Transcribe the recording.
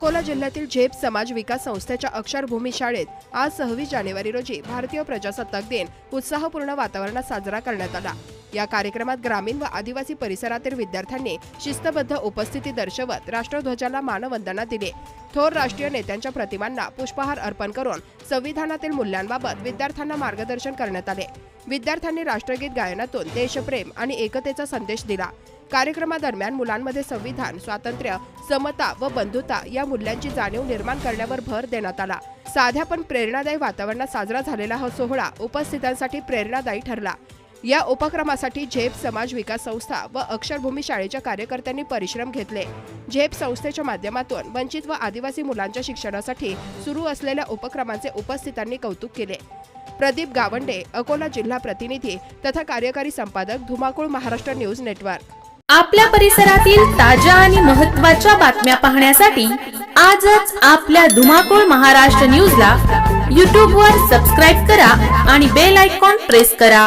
अकोला जिल्ह्यातील झेप समाज विकास संस्थेच्या अक्षरभूमी शाळेत आज सव्वीस जानेवारी रोजी भारतीय प्रजासत्ताक दिन उत्साहपूर्ण वातावरणात साजरा करण्यात आला. या कार्यक्रमात ग्रामीण व आदिवासी परिसरातील विद्यार्थ्यांनी शिस्तबद्ध उपस्थिती दर्शवत राष्ट्रध्वजाला मानवंदना दिली. थोर राष्ट्रीय नेत्यांच्या प्रतिमांना पुष्पहार अर्पण करून संविधानातील मूल्यांबाबत विद्यार्थ्यांना मार्गदर्शन करण्यात आले. विद्यार्थ्यांनी राष्ट्रगीत गायनातून देशप्रेम आणि एकतेचा संदेश दिला. कार्यक्रमादरम्यान मुलांमध्ये संविधान स्वातंत्र्य समता व बंधुता या मूल्यांची जाणीव निर्माण करण्यावर भर देण्यात आला. साध्या पण प्रेरणादायी वातावरणात साजरा झालेला हा सोहळा उपस्थितांसाठी प्रेरणादायी ठरला. या उपक्रमासाठी झेप समाज विकास संस्था व अक्षरभूमी शाळेच्या कार्यकर्त्यांनी परिश्रम घेतले. झेप संस्थेच्या माध्यमातून वंचित व आदिवासी मुलांच्या शिक्षणासाठी सुरू असलेल्या उपक्रमांचे उपस्थितांनी कौतुक केले. प्रदीप गावंडे अकोला जिल्हा प्रतिनिधी तथा कार्यकारी संपादक धुमाकूळ महाराष्ट्र न्यूज नेटवर्क. आपल्या परिसरातील ताज्या आणि महत्त्वाच्या बातम्या पाहण्यासाठी आजच आपल्या धुमाकूळ महाराष्ट्र न्यूजला यूट्यूबवर वर सबस्क्राईब करा आणि बेल आयकॉन प्रेस करा.